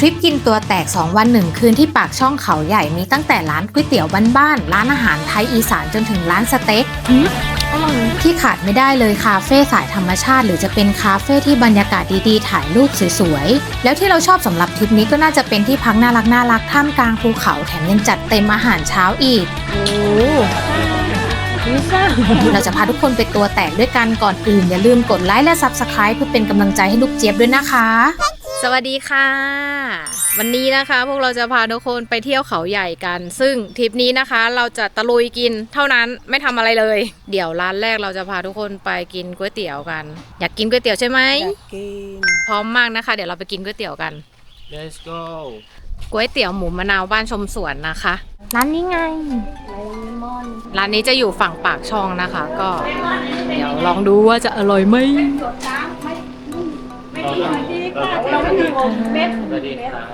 ทริปกินตัวแตก 2 วัน1คืนที่ปากช่องเขาใหญ่มีตั้งแต่ร้านก๋วยเตี๋ยวบ้านๆร้านอาหารไทยอีสานจนถึงร้านสเต็กที่ขาดไม่ได้เลยคาเฟ่สายธรรมชาติ หรือจะเป็นคาเฟ่ที่บรรยากาศดีๆ ถ่ายรูปสวยๆ แล้วที่เราชอบสำหรับทริปนี้ก็น่าจะเป็นที่พักน่ารักน่ารักๆท่ามกลางภูเขาแถมยังจัดเต็มอาหารเช้าอีกโอ้ลิซ่าเราจะพาทุกคนไปตัวแตกด้วยกันก่อนอื่น อย่าลืมกดไลค์และ Subscribe เพื่อเป็นกำลังใจให้ลูกเจี๊ยบด้วยนะคะ สวัสดีค่ะ วันนี้นะคะพวกเราจะพาทุกคนไปเที่ยวเขาใหญ่กัน ซึ่งทริปนี้นะคะเราจะตะลุยกินเท่านั้นไม่ทำอะไรเลย เดี๋ยวร้านแรกเราจะพาทุกคนไปกินก๋วยเตี๋ยวกัน อยากกินก๋วยเตี๋ยวใช่ไหมอยากกินพร้อมมากนะคะ เดี๋ยวเราไปกินก๋วยเตี๋ยวกัน Let's go ก๋วยเตี๋ยวหมูมะนาวบ้านชมสวนนะคะร้านนี้ไงร้านนี้จะอยู่ฝั่งปากช่องนะคะ ก็ เดี๋ยวลองดูว่าจะอร่อยไหม เราไม่มีวงเม็ดสวัสดีครับ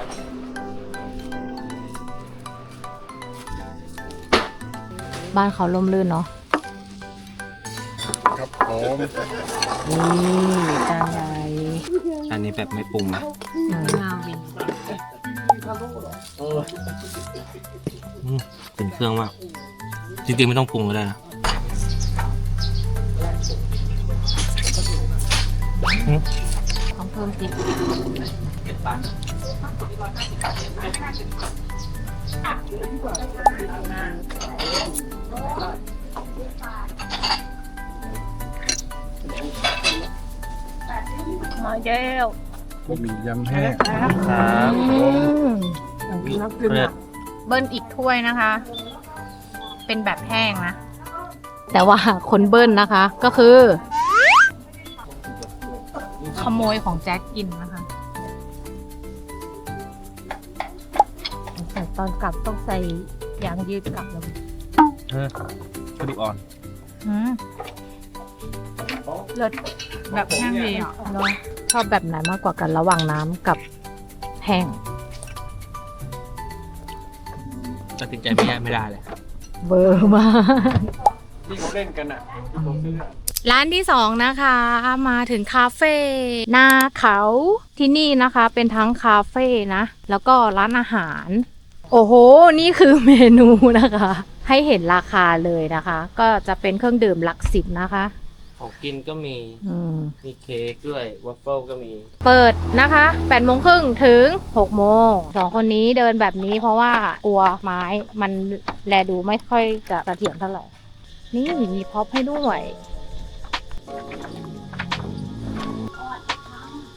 บ้านเขาลมลื่นเนาะครับผมนี่จานใหญ่อันนี้แบบไม่ปรุงนะงามวินอืมเป็นเครื่องมากจริงๆไม่ต้องปรุงก็ได้นะอืมต้อง เพิ่มติ๊กมาแก้วมียำแห้งครับนักกินเลิอะศเบิ้ลอีกถ้วยนะคะ เป็นแบบแห้งนะ แต่ว่าคนเบิ้ลนะคะก็คือ ขโมยของแจ็คกินนะคะแต่ตอนกลับต้องใส่ยางยืดกลับแล้วเออกระดูกอ่อนอืมเลิศแบบแห้งดีอะเนอะชอบแบบไหนมากกว่ากันระหว่างน้ำกับแห้งตัดสินใจไม่ได้ไม่ได้เลย เบอร์มากที่เขาเล่นกันอะ ร้านที่สองนะคะ มาถึงคาเฟ่หน้าเขาที่นี่นะคะ เป็นทั้งคาเฟ่นะ แล้วก็ร้านอาหาร โอ้โห นี่คือเมนูนะคะ ให้เห็นราคาเลยนะคะ ก็จะเป็นเครื่องดื่มหลักสิบนะคะของกินก็มีอืมมีเค้กด้วยวัฟเฟิลก็มี เปิดนะคะ8โมงครึ่งถึง6โมงสองคนนี้เดินแบบนี้เพราะว่ากลัวไม้มันแลดูไม่ค่อยจะเสถียรเท่าไหร่ นี่มีพ็อปให้ด้วย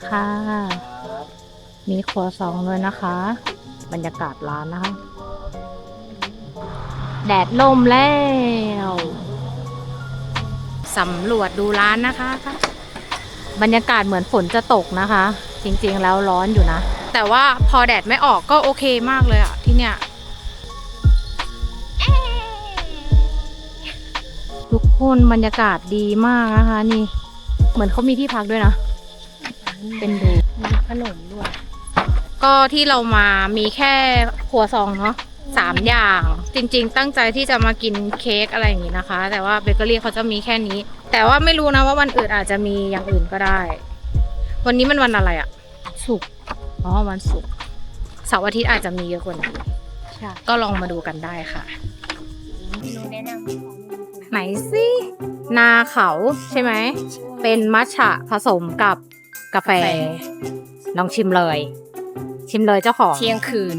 ค่ะ มีครัวซองด้วยนะคะ บรรยากาศร้านนะคะ แดดล่มแล้วสำรวจดูร้านนะคะ บรรยากาศเหมือนฝนจะตกนะคะ จริงๆแล้วร้อนอยู่นะ แต่ว่าพอแดดไม่ออกก็โอเคมากเลยอะที่เนี่ย ทุกคนบรรยากาศดีมากนะคะ นี่ เหมือนเขามีที่พักด้วยนะ เป็นดูมีขนมด้วย ก็ที่เรามามีแค่ครัวซองเนาะสามอย่าง จริง ๆ ตั้งใจที่จะมากินเค้กอะไรอย่างงี้นะคะ แต่ว่าเบเกอรี่เขาจะมีแค่นี้ แต่ว่าไม่รู้นะว่าวันอื่นอาจจะมีอย่างอื่นก็ได้ วันนี้มันวันอะไรอะศุกร์อ๋อวันศุกร์เสาร์อาทิตย์อาจจะมีเยอะกว่านี้ใช่ก็ลองมาดูกันได้ค่ะเมนูแนะนำของ ไหนสินาเขาใช่ไหม เป็นมัทฉะผสมกับกาแฟ ลองชิมเลย ชิมเลยเจ้าของ เที่ยงคืน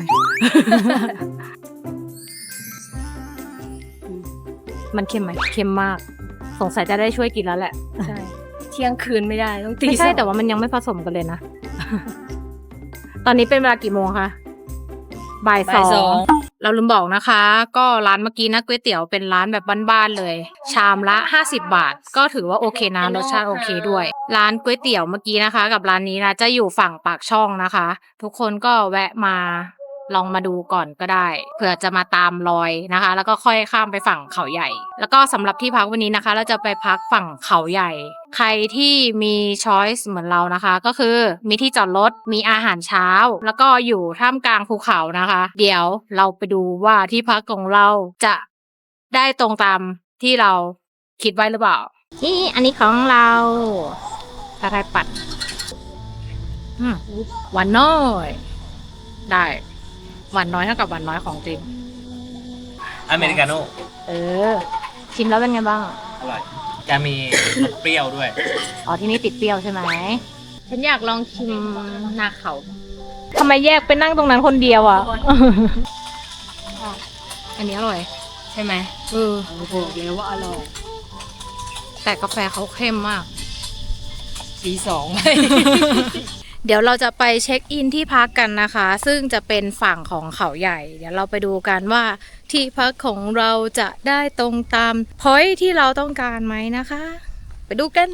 มันเค็มไหมเค็มมาก สงสัยจะได้ช่วยกินแล้วแหละ ใช่ เที่ยงคืนไม่ได้ต้องตีไม่ใช่สองแต่ว่ามันยังไม่ผสมกันเลยนะ ตอนนี้เป็นเวลากี่โมงคะบ่ายสบ่ายสออง ง เราลืมบอกนะคะ ก็ร้านเมื่อกี้นะก๋วยเตี๋ยวเป็นร้านแบบบ้านๆเลย ชามละ 50 บาท ก็ถือว่าโอเคนะรสชาติโอเคด้วย ร้านก๋วยเตี๋ยวเมื่อกี้นะคะ กับร้านนี้นะจะอยู่ฝั่งปากช่องนะคะ ทุกคนก็แวะมา ลองมาดูก่อนก็ได้เผื่อจะมาตามรอยนะคะ แล้วก็ค่อยข้ามไปฝั่งเขาใหญ่ แล้วก็สำหรับที่พักวันนี้นะคะ เราจะไปพักฝั่งเขาใหญ่ ใครที่มีช้อยส์เหมือนเรานะคะ ก็คือมีที่จอดรถมีอาหารเช้า แล้วก็อยู่ท่ามกลางภูเขานะคะ เดี๋ยวเราไปดูว่าที่พักของเราจะได้ตรงตามที่เราคิดไว้หรือเปล่านี่อันนี้ของเราอะไรปัด อืมหวานน้อย ได้ หวานน้อยเท่ากับหวานน้อยของจริง อเมริกาโน่เออ ชิมแล้วเป็นไงบ้าง อร่อยจะมีเปรี้ยวด้วย อ๋อที่นี่ติดเปรี้ยวใช่ไหมฉันอยากลองชิมนาเขาทำไมแยกไปนั่งตรงนั้นคนเดียวอะ อันนี้อร่อย ใช่ไหมเออบอกเลยว่าอร่อย แต่กาแฟเขาเข้มมาก สีสอง เดี๋ยวเราจะไปเช็คอินที่พักกันนะคะ ซึ่งจะเป็นฝั่งของเขาใหญ่ เดี๋ยวเราไปดูกันว่าที่พักของเราจะได้ตรงตามพอยที่เราต้องการไหมนะคะ ไปดูกัน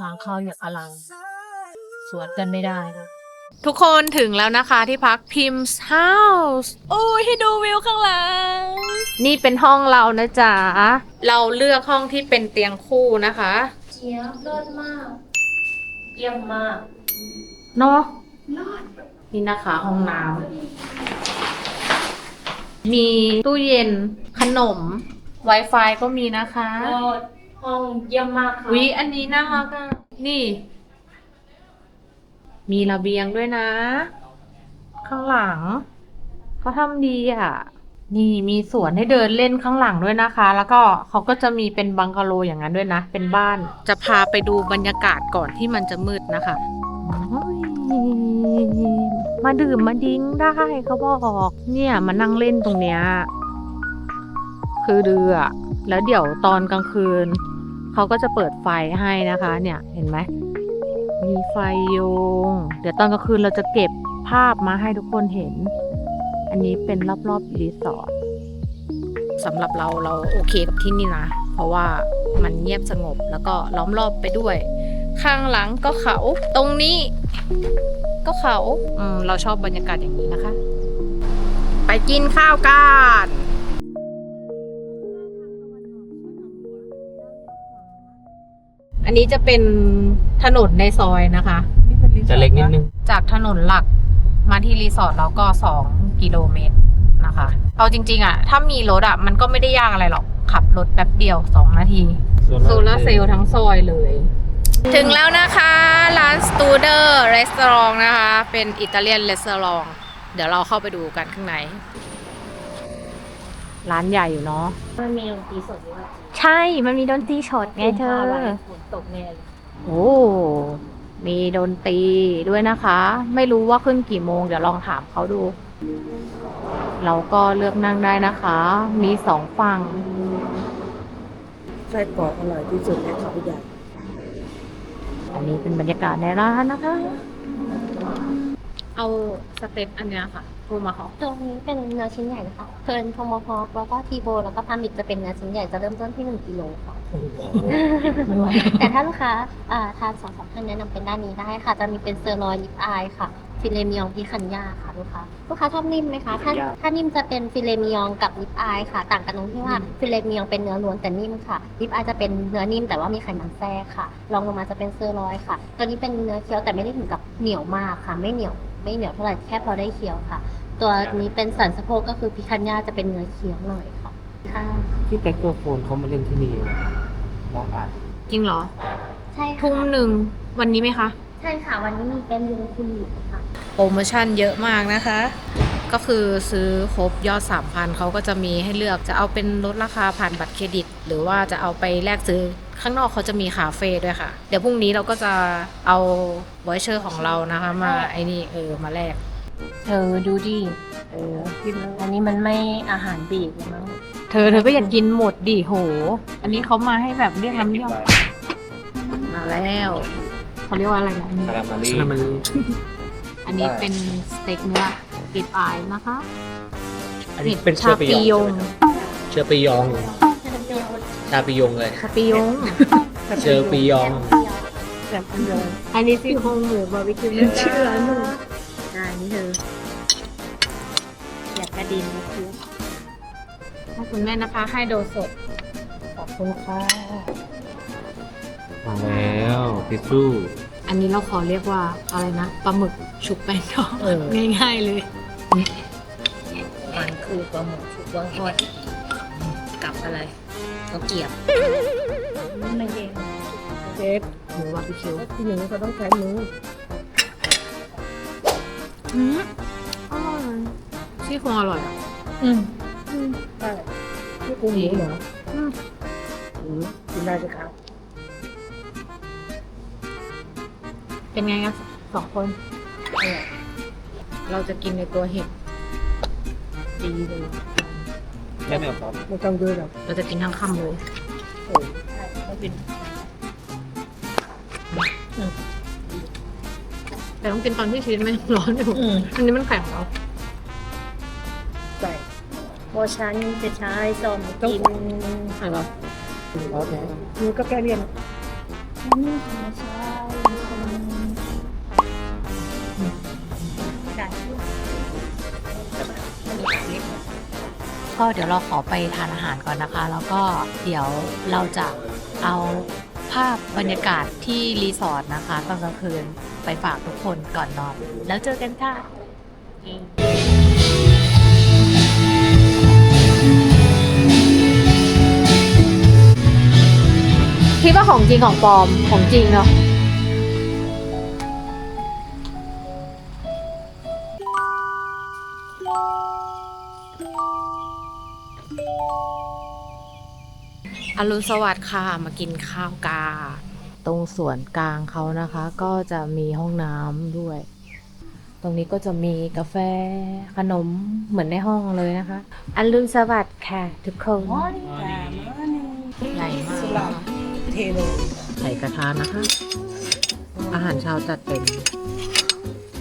ทางเข้าอย่างอลัง สวนกันไม่ได้นะทุกคนถึงแล้วนะคะที่พักพิมพ์ House โอ้ยให้ดูวิวข้างหลัง นี่เป็นห้องเรานะจ๊ะ เราเลือกห้องที่เป็นเตียงคู่นะคะ เชียบเลิศมาก เยี่ยมมาก เนาะนี่นะคะห้องน้ำมีตู้เย็นขนม Wi-Fi ก็มีนะคะ ห้องเยี่ยมมากค่ะวิอันนี้น่ารักอะนี่ มีระเบียงด้วยนะ ข้างหลังเขาทำดีอะ นี่มีสวนให้เดินเล่นข้างหลังด้วยนะคะ แล้วก็เขาก็จะมีเป็นบังกะโลอย่างนั้นด้วยนะ เป็นบ้าน จะพาไปดูบรรยากาศก่อนที่มันจะมืดนะคะโอ้ย มาดื่มมาดิ้งได้เขาบอก เนี่ยมานั่งเล่นตรงเนี้ยคือเดือแล้วเดี๋ยวตอนกลางคืน เขาก็จะเปิดไฟให้นะคะ เนี่ยเห็นไหมมีไฟโยง เดี๋ยวตอนกลางคืนเราจะเก็บภาพมาให้ทุกคนเห็น อันนี้เป็นรอบๆรีสอร์ทสำหรับเราเราโอเคกับที่นี่นะ เพราะว่ามันเงียบสงบแล้วก็ล้อมรอบไปด้วย ข้างหลังก็เขา ตรงนี้ ก็เขาอืมเราชอบบรรยากาศอย่างนี้นะคะ ไปกินข้าวกันอันนี้จะเป็นถนนในซอยนะคะ จะเล็กนิดนึง จากถนนหลักมาที่รีสอร์ทเราก็2กิโลเมตรนะคะ เอาจริง ๆ อะ ถ้ามีรถอะ มันก็ไม่ได้ยากอะไรหรอก ขับรถแป๊บเดียว2นาที โซลาร์เซลล์ทั้งซอยเลย ถึงแล้วนะคะ ร้านสตูเดอร์รีสอร์ทนะคะ เป็นอิตาเลียนรีสอร์ทเดี๋ยวเราเข้าไปดูกันข้างใน ร้านใหญ่อยู่เนาะมันมีดนตรีสดด้วยใช่ มันมีดนตรีสดไงเธอฝนตกแน่เลยโอ้มีดนตรีด้วยนะคะ ไม่รู้ว่าขึ้นกี่โมง เดี๋ยวลองถามเขาดู เราก็เลือกนั่งได้นะคะ มีสองฝั่งไส้กรอกอร่อยที่สุดในเขาใหญ่ อันนี้เป็นบรรยากาศในร้านนะคะ เอาสเต็ปอันเนี้ยค่ะปูมาขอตรงนี้เป็นเนื้อชิ้นใหญ่นะคะเพลินโทโมฮอคแล้วก็ทีโบ แล้วก็พามิกจะเป็นเนื้อชิ้นใหญ่จะเริ่มต้นที่1กิโลค่ะ แต่ถ้าลูกค้าอ่าทานสองสามท่านแนะนำเป็นด้านนี้ได้ค่ะ จะมีเป็นเซอร์ลอยลิปอายค่ะ ฟิเลมิยองพิคันย่าค่ะลูกค้าลูกค้าชอบนิ่มไหมคะถ้าถ้านิ่มจะเป็นฟิเลมิยองกับลิปอายค่ะ ต่างกันตรงที่ว่าฟิเลมิยองเป็นเนื้อล้วนแต่นิ่มค่ะลิปอายจะเป็นเนื้อนิ่มแต่ว่ามีไขมันแทรกค่ะรองลงมาจะเป็นเซอร์ลอยค่ะ ตัวนี้เป็นเนื้อเคี้ยวแต่ไม่ได้ถึงกับเหนียวมากค่ะ ไม่เหนียวไม่เหนียวเท่าไหร่แค่พอได้เคี้ยวค่ะ ตัวนี้เป็นสันสะโพกก็คือพิคันย่าจะเป็นเนื้อเคี้ยวหน่อยค่ะค่ะที่แจ็คโกโฟนเขามาเล่นที่นี่มองอ่านจริงเหรอ ใช่ค่ะทุ่มหนึ่งวันนี้ไหมคะ ใช่ค่ะ วันนี้มีเป็นยูนิคุณอยู่ค่ะ โปรโมชั่นเยอะมากนะคะ ก็คือซื้อครบยอด 3,000เขาก็จะมีให้เลือกจะเอาเป็นลดราคาผ่านบัตรเครดิต หรือว่าจะเอาไปแลกซื้อข้างนอกเขาจะมีคาเฟ่ด้วยค่ะ เดี๋ยวพรุ่งนี้เราก็จะเอาไวเชอร์ของเรานะคะมาไอ้นี่เออมาแลกเธอดูดิเอออันนี้มันไม่อาหารบีบเลยมั้งเธอเธอก็อยากกินหมดดิโห อันนี้เขามาให้แบบเรียกน้ำเรียกมาแล้วเขาเรียกว่าอะไรนะคารามารีมัน อันนี้เป็นสเต็กเนื้อติดอายนะคะอันนี้เป็นเชื้อปียองเชื้อปียองชาปียงเลยชาปิยงเชื้อปียองแบบเดียวอันนี้ซี่โครงหมูบาร์บีคิวชื่อร้านหนูอ่านี่เธออยากกระดินนะคือขอบคุณแม่นะคะ ให้โดสดขอบคุณค่ะมาแล้วพิซซู อันนี้เราขอเรียกว่าอะไรนะปลาหมึกชุบแป้งทอดเออ ง่าย ๆเลย มันคือปลาหมึกชุบว่างทอดกับอะไรก็เกียบไม่เองเชฟหมูบาร์บีคิวที่หนึ่งเขาต้องใช้มืออืมซี่โครงอร่อยอะ อืมใช่ที่ปรุงหมูเหรออืม อืมกินได้สิครับ เป็นไงกันสองคนเออเราจะกินในตัวเห็ดดีเลยแค่เดียวครับไม่ต้องด้วยหรอกเราจะกินทั้งคำเลยโอ้ใช่ไม่เป็นแต่ต้องกินตอนที่ชีสไม่ร้อนอยู่อืมอันนี้มันแข็งแล้วใช่โมชันจะใช้ส้มต้องกินอร่อยโอเคมือก็แก้เลี่ยน ก็เดี๋ยวเราขอไปทานอาหารก่อนนะคะ แล้วก็เดี๋ยวเราจะเอาภาพบรรยากาศที่รีสอร์ทนะคะตอนกลางคืนไปฝากทุกคนก่อนนอน แล้วเจอกันค่ะคิดว่าของจริงของปลอมของจริงเนาะ อรุณสวัสดิ์ค่ะมากินข้าวกา ตรงส่วนกลางเขานะคะ ก็จะมีห้องน้ำด้วย ตรงนี้ก็จะมีกาแฟขนมเหมือนในห้องเลยนะคะอรุณสวัสดิ์ค่ะ ทุกคนใหญ่มากเทเลใส่กระทะนะคะ อาหารเช้าจัดเต็ม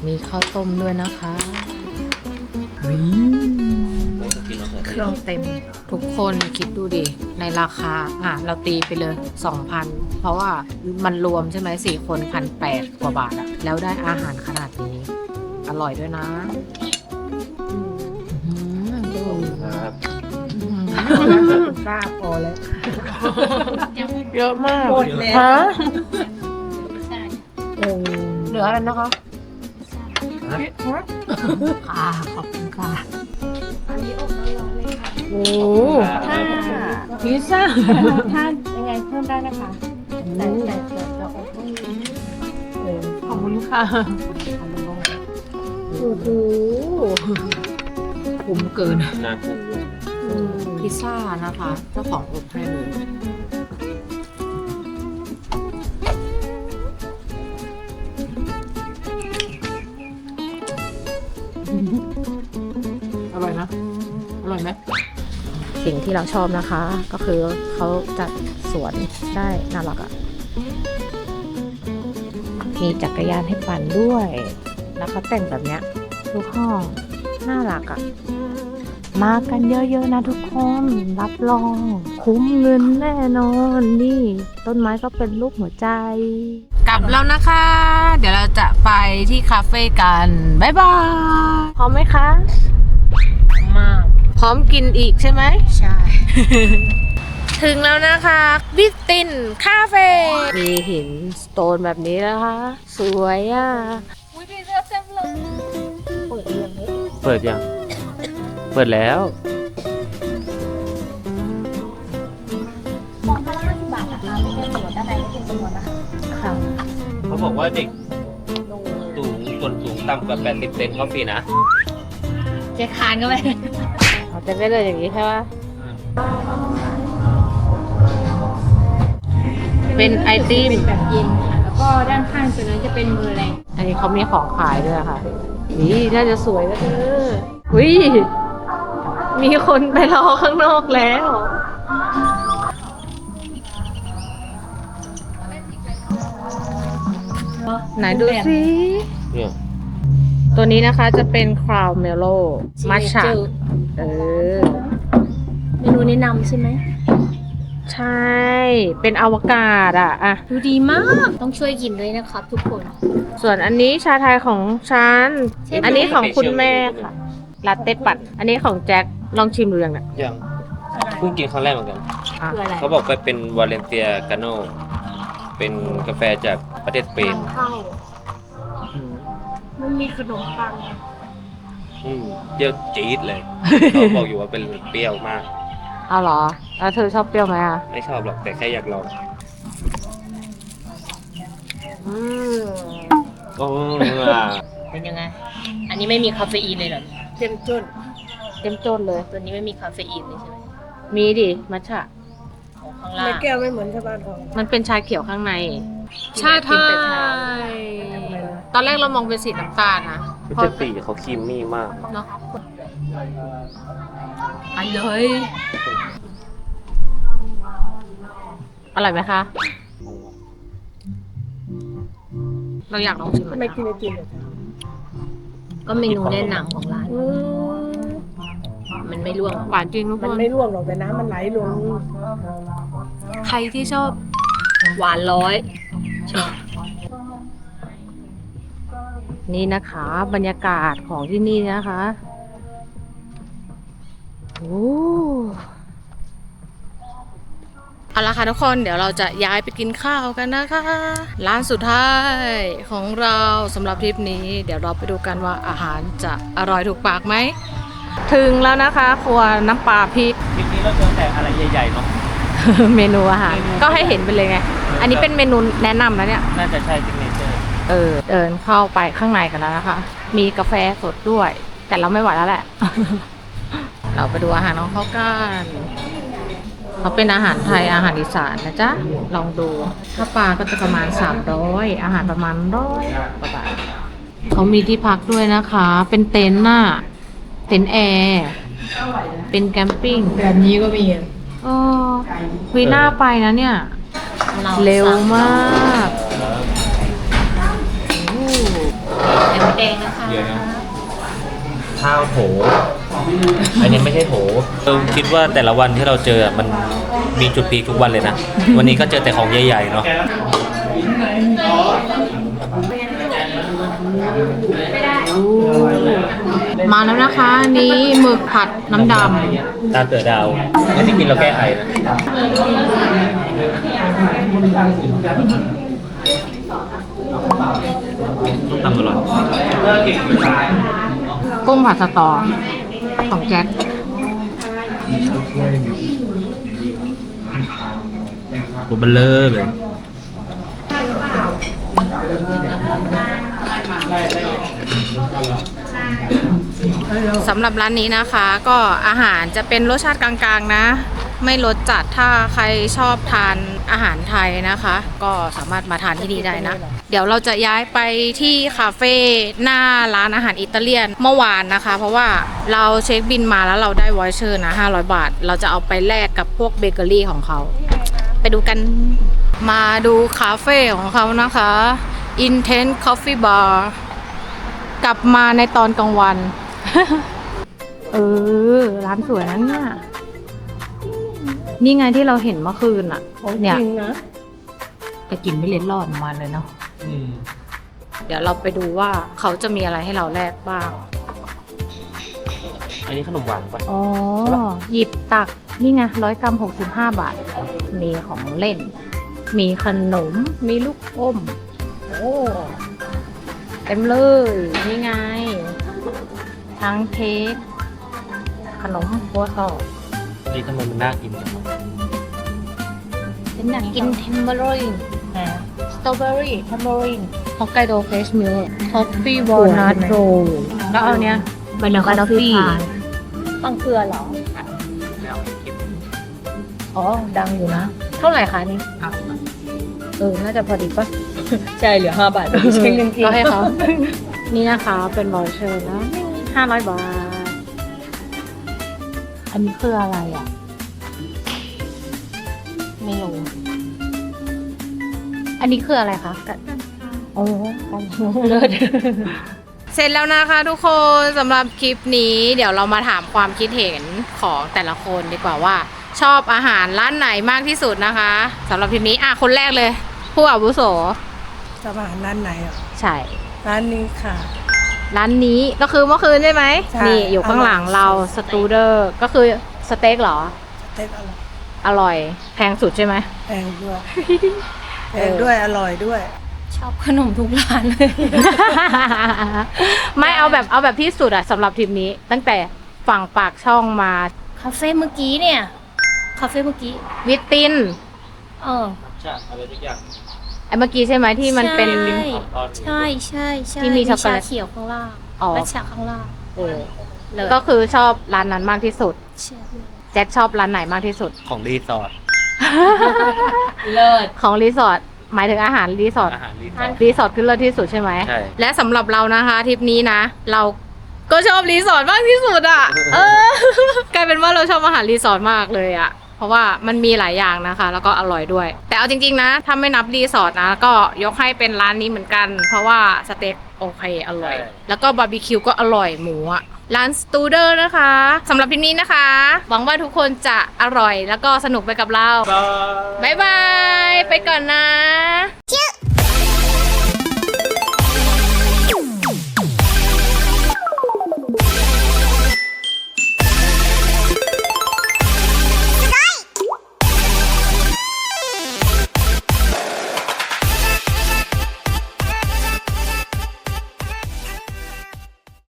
มีข้าวต้มด้วยนะคะ เครื่องเต็ม ทุกคนคิดดูดิ ในราคา อะ เราตีไปเลย 2,000 เพราะว่ามันรวมใช่ไหมสี่คนพันแปดกว่าบาทอะแล้วได้อาหารขนาดนี้ อร่อยด้วยนะอื้อหือครับป้าพอแล้ว เยอะมากหมดแล้ว ฮะโอ้เหลืออะไรนะคะ ค่ะขอบคุณค่ะ โหถ้าพิซซ่าถ้ายังไงเพิ่มได้นะคะแต่แต่แต่จะอบไม่มีขอบคุณค่ะโอ้โหคุ้มเกินนาคุกพิซซ่านะคะเจ้าของอบให้เลยอร่อยนะอร่อยไหม สิ่งที่เราชอบนะคะ ก็คือเขาจัดสวนได้น่ารักอะ่ะมีจักรยานให้ปั่นด้วย แล้วเขาแต่งแบบเนี้ยทุกห้องน่ารักอะ่ะ มากันเยอะๆนะทุกคน รับรอง คุ้มเงินแน่นอน นี่ ต้นไม้ก็เป็นรูปหัวใจ กลับแล้วนะคะ เดี๋ยวเราจะไปที่คาเฟ่กัน บ๊ายบาย พร้อมไหมคะ มาก พร้อมกินอีกใช่ไหม ใช่ ถึงแล้วนะคะบิสตินคาเฟ่ มีหินสโตนแบบนี้นะคะ สวยอะเปิดยัง เปิดแล้วมองพันละห้าสิบบาทนะคะไม่เป็นส่วนด้านในไม่เป็นจำนวนนะคะค่ะเขาบอกว่าเด็กสูงส่วนสูงต่ำกว่า 80เซนก็ฟรีนะ เจะคานก็ไป เอาจะได้เลยอย่างนี้ใช่ไหมเป็นไอติมแบบเย็นค่ะแล้วก็ด้านข้างตัวนั้นจะเป็นมือแรงอันนี้เขามีของขายด้วยค่ะ นี่น่าจะสวยก็เธอวิมีคนไปรอข้างนอกแล้ว ไหนดูสิเนี่ย ตัวนี้นะคะจะเป็นคราวเมโลมัชชะเออเมนูแนะนำใช่ไหมใช่ เป็นอวกาศอะอะดูดีมาก ต้องช่วยกินด้วยนะครับทุกคน ส่วนอันนี้ชาไทยของฉันใช่ไหมอันนี้ของคุณแม่ค่ะ ลาเต้ปั่น อันนี้ของแจ็ค ลองชิมดูยังเนี่ยยังเพิ่งกินครั้งแรกเหมือนกันอะคืออะไรเขาบอกไปเป็นวาเลนเซียกาโน เป็นกาแฟจากประเทศสเปนเข้า มันมีขนมปังอืมเปรี้ยวจี๊ดเลยเขาบอกอยู่ว่าเป็นเปรี้ยวมาก เอาเหรอ แล้วเธอชอบเปรี้ยวไหมอะ ไม่ชอบหรอกแต่แค่อยากลองอืมโอ้เป็นยังไง อันนี้ไม่มีคาเฟอีนเลยเหรอเจ้มจนเต็มจนเลย ตัวนี้ไม่มีคาเฟอีนเลยใช่ไหมมีดิ มัทฉะของข้างล่าไม่งแก้วไม่เหมือนชาวบ้านของมันเป็นชาเขียวข้างใน ชาไทกินแต่ชายตอนแรกเรามองเป็นสีน้ำตาลนะมันจะสีเขาครีมมี่มาก เนาะอันเลยอร่อยไหมคะ เราอยากลองชิมทำไมกินไอติมอะก็เมนูแนะนำของร้าน อืมมันไม่ร่วงหวานจริงทุกคมันน ไม่ร่วงหรอกแต่น้ำมันไหลลง ใครที่ชอบ หวานร้อย นี่นะคะ บรรยากาศของที่นี่นะคะโอ้เอาละค่ะทุกคนเดี๋ยวเราจะย้ายไปกินข้าวกันนะคะ ร้านสุดท้ายของเราสำหรับทริปนี้ เดี๋ยวเราไปดูกันว่าอาหารจะอร่อยถูกปากไหม ถึงแล้วนะคะ ครัวน้ำปลาพริกคลิปนี้เราเจอแต่อะไรใหญ่ๆเนาะ เมนูอาหารก็ให้เห็นไปเลยไง อันนี้เป็นเมนูแนะนำนะเนี่ย น่าจะใช่ซิกเนเจอร์เออ เดินเข้าไปข้างในกันแล้วนะคะ มีกาแฟสดด้วย แต่เราไม่ไหวแล้วแหละ เราไปดูอาหารของเขากันเขาเป็นอาหารไทยอาหารอีสานนะจ๊ะ ลองดู ถ้าปลาก็จะประมาณ 300 อาหารประมาณร้อยกว่าบาทเขามีที่พักด้วยนะคะ เป็นเต็นท์น่ะ เต็นท์แอร์ เป็นแคมปิ้ง แบบนี้ก็มี เออคุยหน้าไปนะเนี่ย เร็วมากแต่ไม่แดงนะคะข้าวโถ อันนี้ไม่ใช่โถเออคิดว่าแต่ละวันที่เราเจอมันมีจุดพีคทุกวันเลยนะ วันนี้ก็เจอแต่ของใหญ่ๆเนาะมาแล้วนะคะอันนี้หมึกผัดน้ำดตาเตือดาวอันที่กินเราแก้ไอนะต้องตำอร่อยำกุ้งผัดสตอของแจ็คตัวเบลเลอร์เลย สำหรับร้านนี้นะคะ ก็อาหารจะเป็นรสชาติกลางๆนะ ไม่รสจัดถ้าใครชอบทานอาหารไทยนะคะ ก็สามารถมาทานที่นี่ได้นะ เดี๋ยวเราจะย้ายไปที่คาเฟ่หน้าร้านอาหารอิตาเลียนเมื่อวานนะคะ เพราะว่าเราเช็คบินมาแล้วเราได้วอยเชอร์นะ 500 บาท เราจะเอาไปแลกกับพวกเบเกอรี่ของเขา ไปดูกันมาดูคาเฟ่ของเขานะคะ Intense Coffee Bar กลับมาในตอนกลางวัน เออ ร้านสวยนะเนี่ย นี่ไงที่เราเห็นเมื่อคืนอะของจเนี่ยริงนะแต่กลินไม่เล็ดลอดออกมาเลยเนาะ เดี๋ยวเราไปดูว่าเขาจะมีอะไรให้เราแลกบ้าง อันนี้ขนมหวานปะอ๋อ หยิบตัก นี่ไงร้อยกรัมหกสิบห้าบาท มีของเล่น มีขนม มีลูกอม โอ้ เต็มเลย นี่ไง ทั้งเค้กขนมโคตรอันนี้ทำไมมันน่ากินจังวะฉันอยากกินเทมเบอรินสตรอเบอรี่เทมเบอรินฮอกไกโดเฟสมิลคอฟฟี่วอลนัทโรลแล้วเอาเนี้ยบานาคอฟฟี่ปังเกลือเหรอ อ๋อ ดังอยู่นะ เท่าไหร่คะนี่ เออ น่าจะพอดีปะ ใช่เหลือห้าบาทเช็คเงินกินก็ให้เขานี่นะคะเป็นบอลเชอร์นะห้าร้อยบาท อันนี้คืออะไรอะ ไม่รู้ อันนี้คืออะไรคะกันโอ้กันเลิศเสร็จแล้วนะคะทุกคนสำหรับคลิปนี้เดี๋ยวเรามาถามความคิดเห็นของแต่ละคนดีกว่าว่า ชอบอาหารร้านไหนมากที่สุดนะคะสำหรับคลิปนี้อะคนแรกเลย ผู้อาวุโส สบานร้านไหนอะใช่ ร้านนี้ค่ะ ร้านนี้ก็คือเมื่อคืนใช่ไหมใช่นี่อยู่ข้างหลังเราอร่อย สตูเดอร์ก็คือสเต็กเหรอเต็กอร่อยอร่อย แพงสุดใช่ไหม แพงด้วยแพงด้วยอร่อยด้วย ชอบขนมทุกร้านเลย ไม่เอาแบบเอาแบบที่สุดอะสำหรับทีมนี้ ตั้งแต่ฝั่งปากช่องมาคาเฟ่เมื่อกี้เนี่ย คาเฟ่เมื่อกี้ วิตติน เออใช่อะไรทุกอย่างไอ้ เมื่อกี้ใช่ไหมที่มันเป็น ใช่ใช่ใช่ใช่ที่มีช็อกโกแลตชาเขียวข้างล่างอ๋อ และชาข้างล่างเออเลยก็คือชอบร้านนั้นมากที่สุดแจ็คชอบร้านไหนมากที่สุด ของรีสอร์ทเลิศ ของรีสอร์ทหมายถึงอาหารรีสอร์ทอาหารรีสอร์ท รีสอร์ทคือเลิศที่สุดใช่ไหมใช่ และสำหรับเรานะคะทริปนี้นะ เราก็ชอบรีสอร์ทมากที่สุดอะ เออกลายเป็นว่าเราชอบอาหารรีสอร์ทมากเลยอะเพ ราะว่ามันมีหลายอย่างนะคะ แล้วก็อร่อยด้วย แต่เอาจริงๆนะถ้าไม่นับรีสอร์ทนะ ก็ยกให้เป็นร้านนี้เหมือนกัน เพราะว่าสเต็กโอเคอร่อยใช่แล้วก็บาร์บีคิวก็อร่อยหมูอะร้านสตูเดอร์นะคะสำหรับทริปนี้นะคะ หวังว่าทุกคนจะอร่อยแล้วก็สนุกไปกับเราบ๊ายบาย ไปก่อนนะ